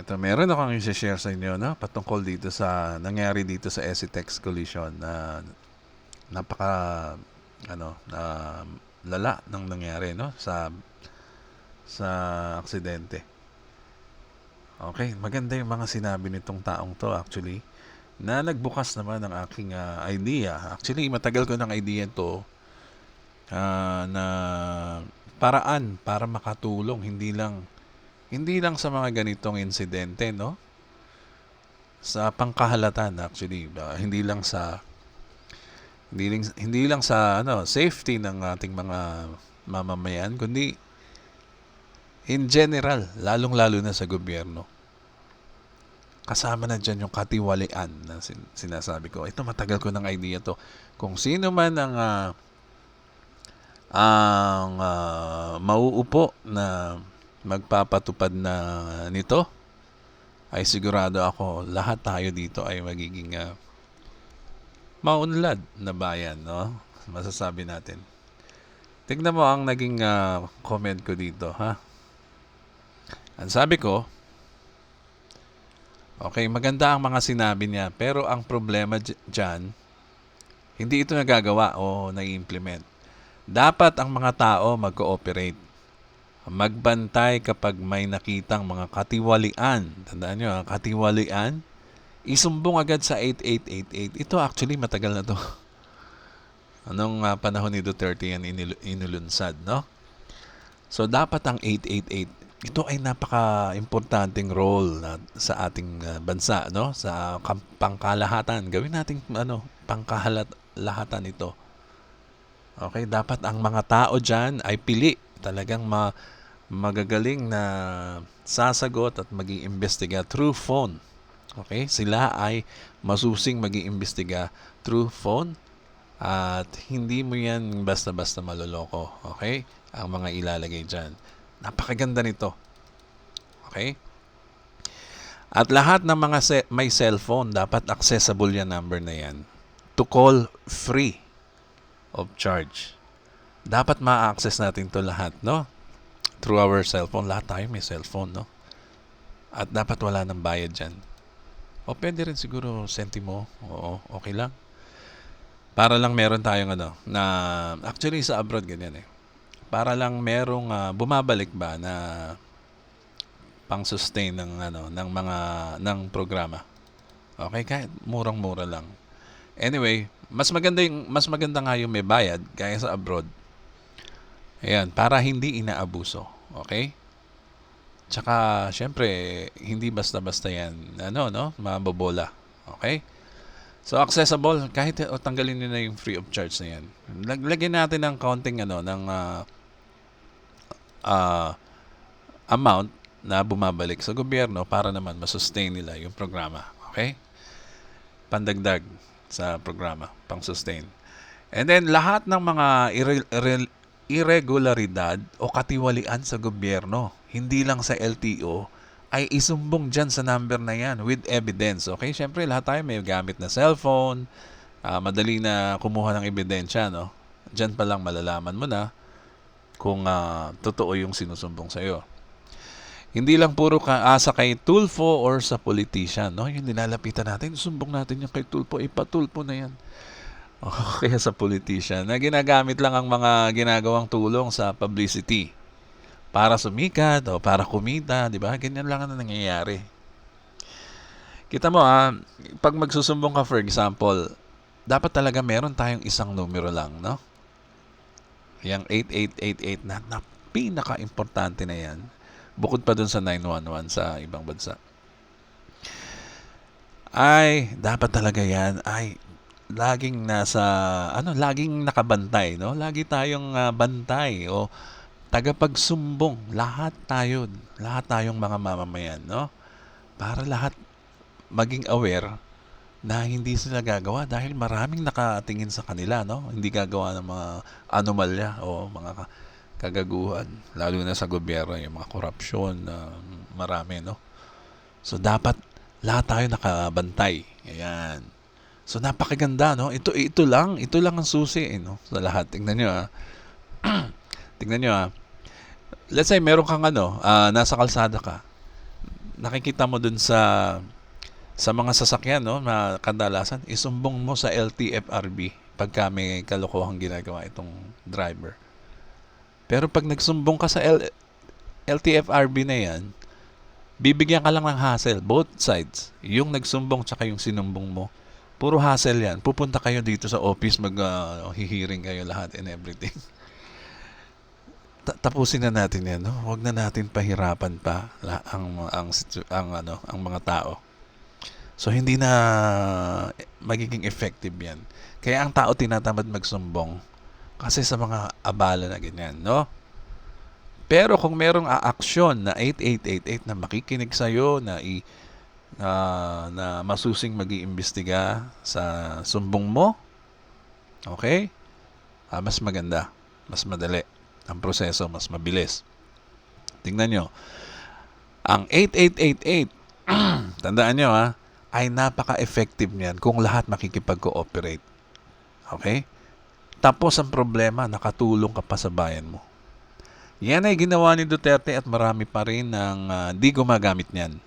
Ito, meron akong i-share sa inyo no? patungkol dito sa nangyari dito sa Esitex collision na napaka ano na lala nang nangyari no sa sa aksidente. Okay, maganda yung mga sinabi nitong taong to actually na nagbukas naman ng aking ah, idea. Actually, matagal ko ng idea to ah, na paraan para makatulong hindi lang hindi lang sa mga ganitong insidente, no? Sa pangkahalatan actually, ba, hindi lang sa hindi lang, hindi lang sa ano, safety ng ating mga mamamayan, kundi in general, lalong-lalo na sa gobyerno. Kasama na dyan yung katiwalian na sin- sinasabi ko. Ito matagal ko ng idea to. Kung sino man ang ah, ang ah, mauupo na magpapatupad na nito, ay sigurado ako lahat tayo dito ay magiging ah, maunlad na bayan, no? Masasabi natin. Tignan mo ang naging ah, comment ko dito, ha? Ang sabi ko, okay, maganda ang mga sinabi niya, pero ang problema dy- dyan, hindi ito nagagawa o nai-implement. Dapat ang mga tao mag-cooperate. Magbantay kapag may nakitang mga katiwalian. Tandaan nyo, ah, katiwalian. Isumbong agad sa 8888. Ito actually matagal na to. Anong ah, panahon ni Duterte yan inil- inulunsad, no? So dapat ang 888 ito ay napaka-importanting role na, sa ating ah, bansa, no? Sa pangkalahatan. Gawin nating ano, pangkalahatan ito. Okay, dapat ang mga tao diyan ay pili, talagang ma magagaling na sasagot at mag-iimbestiga through phone. Okay? Sila ay masusing mag-iimbestiga through phone at hindi mo yan basta-basta maloloko. Okay? Ang mga ilalagay dyan. Napakaganda nito. Okay? At lahat ng mga se- may cellphone, dapat accessible yan number na yan. To call free of charge. Dapat ma-access natin to lahat, no? Through our cellphone. Lahat tayo may cellphone, no? At dapat wala ng bayad dyan. O pwede rin siguro sentimo. Oo, okay lang. Para lang meron tayong ano, na actually sa abroad ganyan eh. Para lang merong ah, bumabalik ba na pang-sustain ng ano ng mga ng programa. Okay, kahit murang-mura lang. Anyway, mas maganda yung mas maganda nga yung may bayad kaya sa abroad. Ayan, para hindi inaabuso. Okay? Tsaka, syempre, hindi basta-basta yan, ano, no? Mabobola. Okay? So, accessible, kahit o, tanggalin nyo na yung free of charge na yan. Lag- Lagyan natin ng counting, ano, ng ah, ah, amount na bumabalik sa gobyerno para naman masustain nila yung programa. Okay? Pandagdag sa programa, pang-sustain. And then, lahat ng mga irre- irregularidad o katiwalian sa gobyerno, hindi lang sa LTO, ay isumbong dyan sa number na yan with evidence. Okay? Siyempre, lahat tayo may gamit na cellphone, ah, madali na kumuha ng ebidensya, no? Dyan pa lang malalaman mo na kung ah, totoo yung sinusumbong sa'yo. Hindi lang puro ka asa kay Tulfo or sa politician, no? Yung nilalapitan natin, sumbong natin yung kay Tulfo, ipatulfo na yan. O kaya sa politician na ginagamit lang ang mga ginagawang tulong sa publicity para sumikat o para kumita, di ba? Ganyan lang ang nangyayari. Kita mo ah, pag magsusumbong ka for example, dapat talaga meron tayong isang numero lang, no? Yang 8888 na, na pinaka-importante na yan. Bukod pa dun sa 911 sa ibang bansa. Ay, dapat talaga yan. Ay, laging nasa, ano, laging nakabantay, no? Lagi tayong ah, bantay o tagapagsumbong. Lahat tayo, lahat tayong mga mamamayan, no? Para lahat maging aware na hindi sila gagawa dahil maraming nakatingin sa kanila, no? Hindi gagawa ng mga anomalya o mga ka- kagaguhan, lalo na sa gobyerno, yung mga korupsyon na marami, no? So dapat lahat tayo nakabantay. Ayan. So napakaganda, no? Ito ito lang, ito lang ang susi, eh, no? Sa lahat. Tingnan niyo ah. Tingnan niyo ah. Let's say meron kang ano, ah, nasa kalsada ka. nakikita mo dun sa sa mga sasakyan no na kadalasan isumbong mo sa LTFRB pagka may kalokohang ginagawa itong driver. Pero pag nagsumbong ka sa L- LTFRB na yan, bibigyan ka lang ng hassle, both sides. Yung nagsumbong tsaka yung sinumbong mo. Puro hassle yan. Pupunta kayo dito sa office, mag uh, hihiring kayo lahat and everything. Ta- tapusin na natin yan, no? Huwag na natin pahirapan pa ang ang ang ano, ang mga tao. So hindi na magiging effective 'yan. Kaya ang tao tinatamad magsumbong kasi sa mga abala na ganyan, no? Pero kung merong aaksyon na 8888 na makikinig sa iyo na i na, na masusing mag-iimbestiga sa sumbong mo, okay? Ah, mas maganda, mas madali ang proseso, mas mabilis. Tingnan nyo, ang 8888, tandaan nyo ha, ay napaka-effective niyan kung lahat makikipag-cooperate. Okay? Tapos ang problema, nakatulong ka pa sa bayan mo. Yan ay ginawa ni Duterte at marami pa rin ang ah, di gumagamit niyan.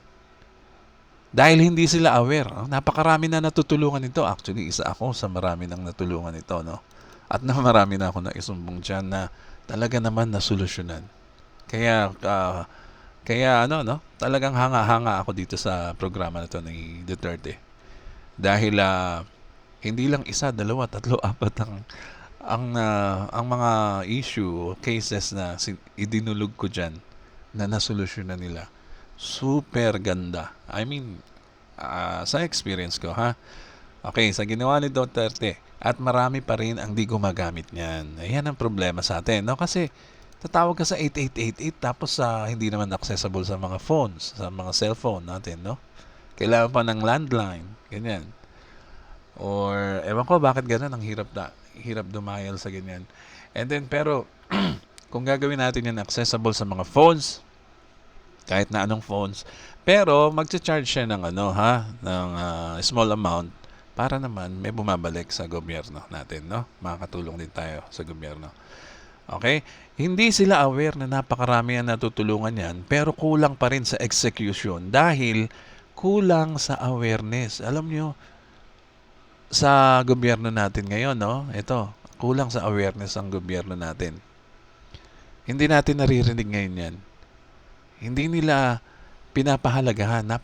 Dahil hindi sila aware. oh, Napakarami na natutulungan nito. Actually, isa ako sa marami nang natulungan nito. No? At na marami na ako na isumbong dyan na talaga naman nasolusyonan. Kaya, ah, kaya ano, no? Talagang hanga-hanga ako dito sa programa na to ni Duterte. Dahil ah, hindi lang isa, dalawa, tatlo, apat ang ang ah, ang mga issue, cases na idinulog ko diyan na nasolusyonan nila. Super ganda. I mean, ah, sa experience ko, ha? Okay, sa ginawa ni Duterte at marami pa rin ang di gumagamit niyan. Ayan ang problema sa atin, no? Kasi tatawag ka sa 8888 tapos sa hindi naman accessible sa mga phones, sa mga cellphone natin, no? Kailangan pa ng landline, ganyan. Or ewan ko bakit ganun ang hirap na hirap dumayal sa ganyan. And then pero kung gagawin natin yan accessible sa mga phones, kahit na anong phones, pero magcha-charge siya ng ano ha, ng ah, small amount para naman may bumabalik sa gobyerno natin, no? Makakatulong din tayo sa gobyerno. Okay? Hindi sila aware na napakarami ang natutulungan yan, pero kulang pa rin sa execution dahil kulang sa awareness. Alam nyo, sa gobyerno natin ngayon, no? Ito, kulang sa awareness ang gobyerno natin. Hindi natin naririnig ngayon yan. Hindi nila pinapahalagahan na,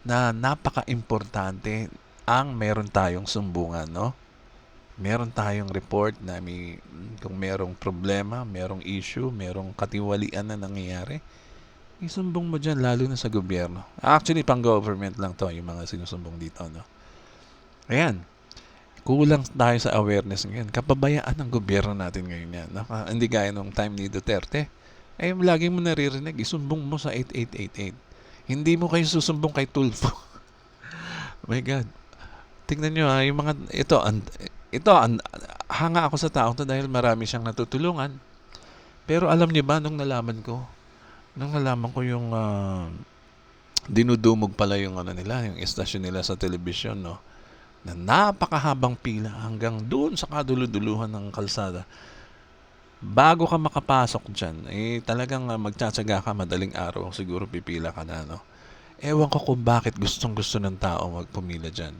na napaka-importante ang meron tayong sumbungan, no? Meron tayong report na may, kung merong problema, merong issue, merong katiwalian na nangyayari, isumbong mo dyan, lalo na sa gobyerno. Actually, pang-government lang to, yung mga sinusumbong dito, no? Ayan. Kulang tayo sa awareness ngayon. Kapabayaan ng gobyerno natin ngayon yan. Naka, hindi gaya nung time ni Duterte. Eh, lagi mo naririnig, isumbong mo sa 8888. Hindi mo kayo susumbong kay Tulfo. My God. Tingnan nyo ha, yung mga, ito, an, ito, an, hanga ako sa tao to dahil marami siyang natutulungan. Pero alam niyo ba, nung nalaman ko, nung nalaman ko yung, ah, dinudumog pala yung ano nila, yung estasyon nila sa television, no? na napakahabang pila hanggang doon sa kaduluduluhan ng kalsada. Bago ka makapasok dyan, eh talagang uh, magtsatsaga ka madaling araw, siguro pipila ka na, no? Ewan ko kung bakit gustong gusto ng tao magpumila dyan.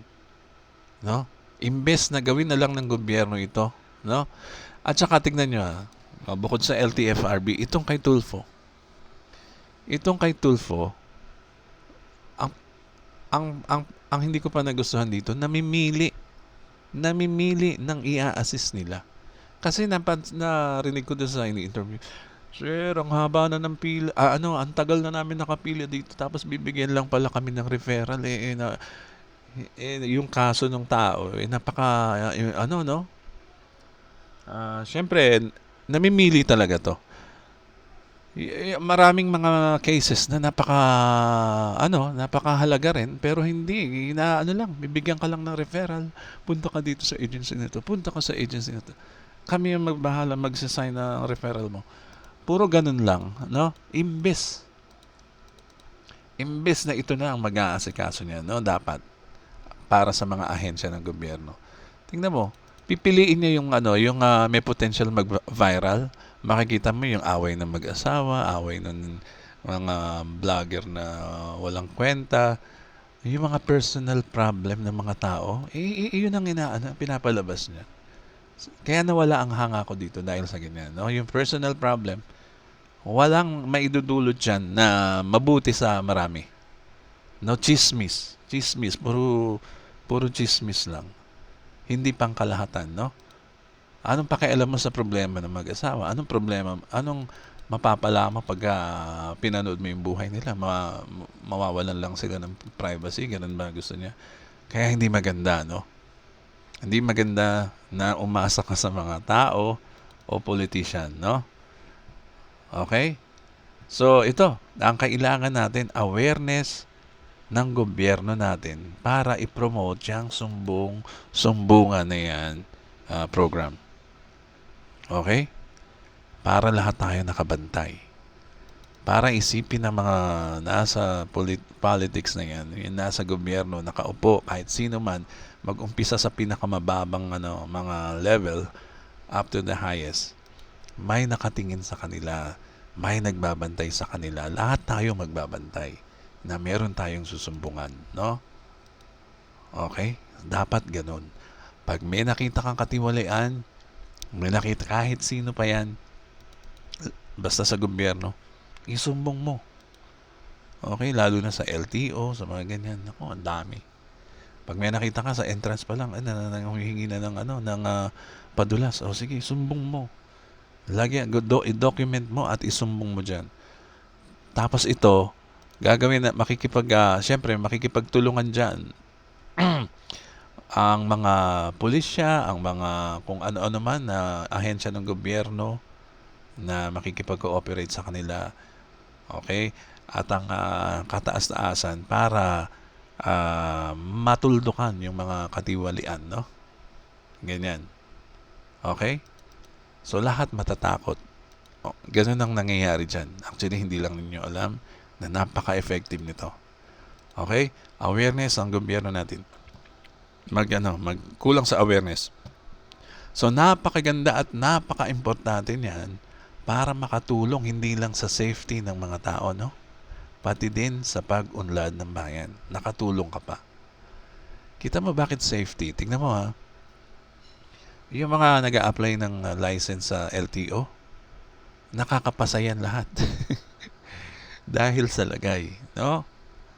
No? Imbes na gawin na lang ng gobyerno ito, no? At saka tignan nyo ha, uh, bukod sa LTFRB, itong kay Tulfo. Itong kay Tulfo, ang ang ang ang hindi ko pa nagustuhan dito, namimili. Namimili ng ia-assist nila. Kasi napan, narinig ko doon sa ini-interview, Sir, ang haba na ng pila. Ah, ano, ang tagal na namin nakapila dito. Tapos bibigyan lang pala kami ng referral. Eh, eh, na, eh yung kaso ng tao, eh, napaka, eh, ano, no? Ah, Siyempre, namimili talaga to. Y- maraming mga cases na napaka ano, napakahalaga rin pero hindi na ano lang, bibigyan ka lang ng referral. Punta ka dito sa agency nito, punta ka sa agency nito. Kami ang magbahala magsasign ng referral mo. Puro ganun lang, no? Imbes imbes na ito na ang mag-aasikaso niya, no? Dapat para sa mga ahensya ng gobyerno. Tingnan mo, pipiliin niya yung ano, yung ah, may potential mag-viral. Makikita mo yung away ng mag-asawa, away ng mga vlogger na walang kwenta, yung mga personal problem ng mga tao, eh, eh, yun ang inaano, pinapalabas niya. Kaya nawala ang hanga ko dito dahil sa ganyan. No? Yung personal problem, walang maidudulot dyan na mabuti sa marami. No, chismis. Chismis. Puro, puro chismis lang. Hindi pang kalahatan, no? Anong pakialam mo sa problema ng mag-asawa? Anong problema? Anong mapapala mo pag ah, pinanood mo yung buhay nila? Ma- mawawalan lang sila ng privacy. Ganun ba gusto niya? Kaya hindi maganda, no? Hindi maganda na umasa ka sa mga tao o politician, no? Okay? So, ito, ang kailangan natin, awareness ng gobyerno natin para i-promote yung sumbong, sumbungan na yan ah, program. Okay? Para lahat tayo nakabantay. Para isipin ng mga nasa polit- politics na yan, yung nasa gobyerno, nakaupo, kahit sino man, mag-umpisa sa pinakamababang ano, mga level up to the highest. May nakatingin sa kanila, may nagbabantay sa kanila. Lahat tayo magbabantay na meron tayong susumbungan, no? Okay? Dapat ganun. Pag may nakita kang katiwalian, may nakita kahit sino pa yan, basta sa gobyerno, isumbong mo. Okay, lalo na sa LTO, sa mga ganyan. Ako, ang dami. Pag may nakita ka sa entrance pa lang, na, na, humihingi na ng, ano, ng ah, padulas. O sige, sumbong mo. Lagi, do, i-document mo at isumbong mo dyan. Tapos ito, gagawin na, makikipag, ah, syempre, makikipagtulungan dyan. ang mga pulisya, ang mga kung ano-ano man na ahensya ng gobyerno na makikipag-cooperate sa kanila. Okay? At ang ah, kataas-taasan para ah, matuldukan yung mga katiwalian, no? Ganyan. Okay? So, lahat matatakot. O, ganun ang nangyayari dyan. Actually, hindi lang ninyo alam na napaka-effective nito. Okay? Awareness ang gobyerno natin. Mag, ano, magkulang sa awareness. So, napakaganda at napaka-importante niyan para makatulong hindi lang sa safety ng mga tao, no? Pati din sa pag-unlad ng bayan. Nakatulong ka pa. Kita mo bakit safety? Tingnan mo ha. Yung mga nag apply ng uh, license sa LTO, nakakapasayan lahat. Dahil sa lagay, no?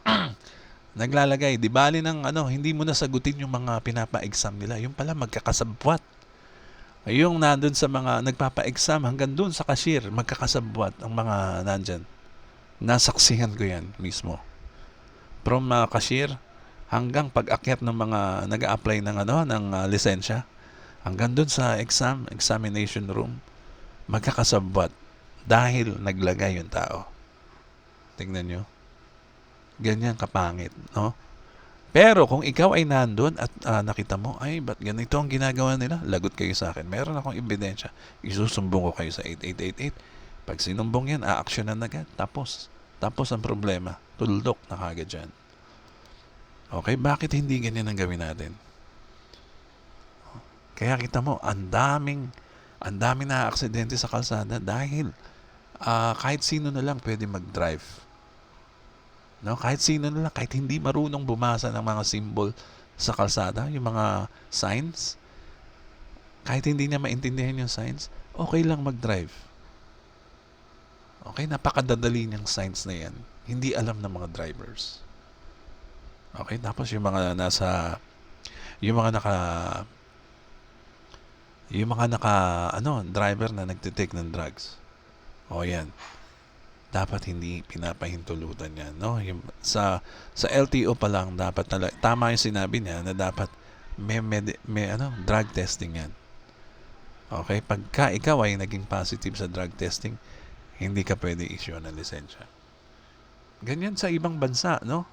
Naglalagay, di bali ng ano, hindi mo nasagutin yung mga pinapa-exam nila. Yung pala magkakasabwat. Yung nandun sa mga nagpapa-exam hanggang dun sa cashier, magkakasabwat ang mga nandyan. Nasaksihan ko yan mismo. From uh, cashier hanggang pag-akyat ng mga nag apply ng ano ng uh, lisensya hanggang dun sa exam, examination room, magkakasabwat dahil naglagay yung tao. Tingnan nyo. Ganyan kapangit, no? Pero kung ikaw ay nandun at ah, nakita mo, ay, ba't ganito ang ginagawa nila? Lagot kayo sa akin. Meron akong ebidensya. Isusumbong ko kayo sa 8888. Pag sinumbong yan, aaksyonan agad. Tapos. Tapos ang problema. Tuldok na kagad dyan. Okay, bakit hindi ganyan ang gawin natin? Kaya kita mo, ang daming, ang daming na aksidente sa kalsada dahil ah, kahit sino na lang pwede mag-drive. No, kahit sino na lang, kahit hindi marunong bumasa ng mga symbol sa kalsada, yung mga signs, kahit hindi niya maintindihan yung signs, okay lang mag-drive. Okay, napakadadali niyang signs na yan. Hindi alam ng mga drivers. Okay, tapos yung mga nasa, yung mga naka, yung mga naka, ano, driver na nagtitake ng drugs. O yan dapat hindi pinapahintulutan yan, no? Yung, sa sa LTO pa lang dapat na tama yung sinabi niya na dapat may, med, may ano, drug testing yan. Okay, pagka ikaw ay naging positive sa drug testing, hindi ka pwede issue ng lisensya. Ganyan sa ibang bansa, no?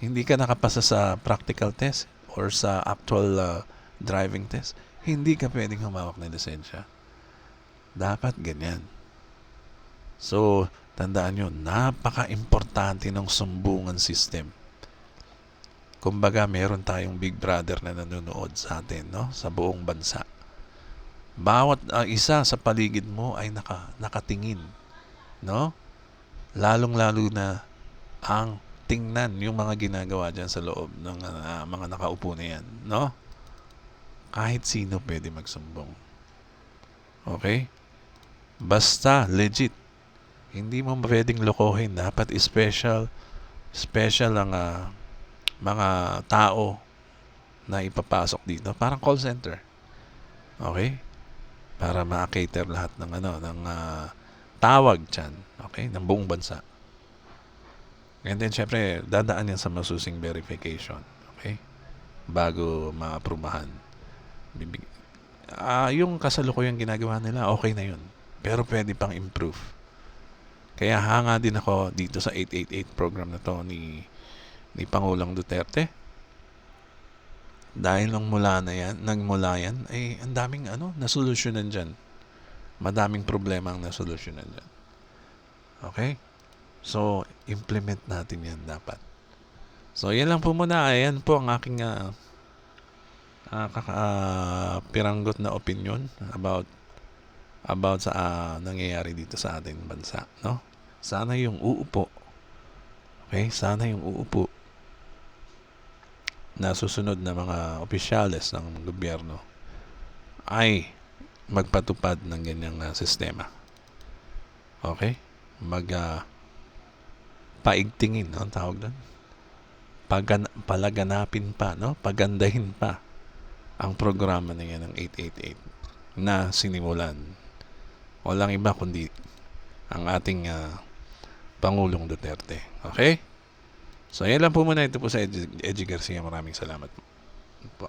Hindi ka nakapasa sa practical test or sa actual uh, driving test, hindi ka pwedeng humawak ng lisensya. Dapat ganyan. So, tandaan nyo, napaka-importante ng sumbungan system. Kumbaga, meron tayong Big Brother na nanonood sa atin, no? Sa buong bansa. Bawat uh, isa sa paligid mo ay naka, nakatingin, no? lalong-lalo na ang tingnan yung mga ginagawa dyan sa loob ng ah, mga nakaupo na yan, no? Kahit sino pwede magsumbong. Okay? Basta legit. Hindi mo pwedeng lokohin. Dapat special special ang ah, mga tao na ipapasok dito. Parang call center. Okay? Para ma-cater lahat ng ano, ng ah, tawag dyan. Okay? Ng buong bansa. And then, syempre, dadaan yan sa masusing verification. Okay? Bago ma-aprubahan. Bibig- Ah, yung kasalukuyang ginagawa nila, okay na yun. Pero pwede pang improve. Kaya hanga din ako dito sa 888 program na to ni ni Pangulong Duterte. Dahil nung mula na yan, nagmula yan, ay ang daming ano, nasolusyonan dyan. Madaming problema ang nasolusyonan dyan. Okay? So, implement natin yan dapat. So, yan lang po muna. Ayan po ang aking ah, ah, kaka- ah, piranggot na opinion about about sa ah, nangyayari dito sa ating bansa, no? Sana yung uupo. Okay? Sana yung uupo na susunod na mga opisyales ng gobyerno ay magpatupad ng ganyang ah, sistema. Okay? Mag ah, paigtingin, no? Ang tawag doon. Pagan palaganapin pa, no? Pagandahin pa ang programa na yan ng 888 na sinimulan. Walang iba kundi ang ating ah, Pangulong Duterte. Okay? So, yan lang po muna. Ito po sa Edgy Garcia. Maraming salamat po.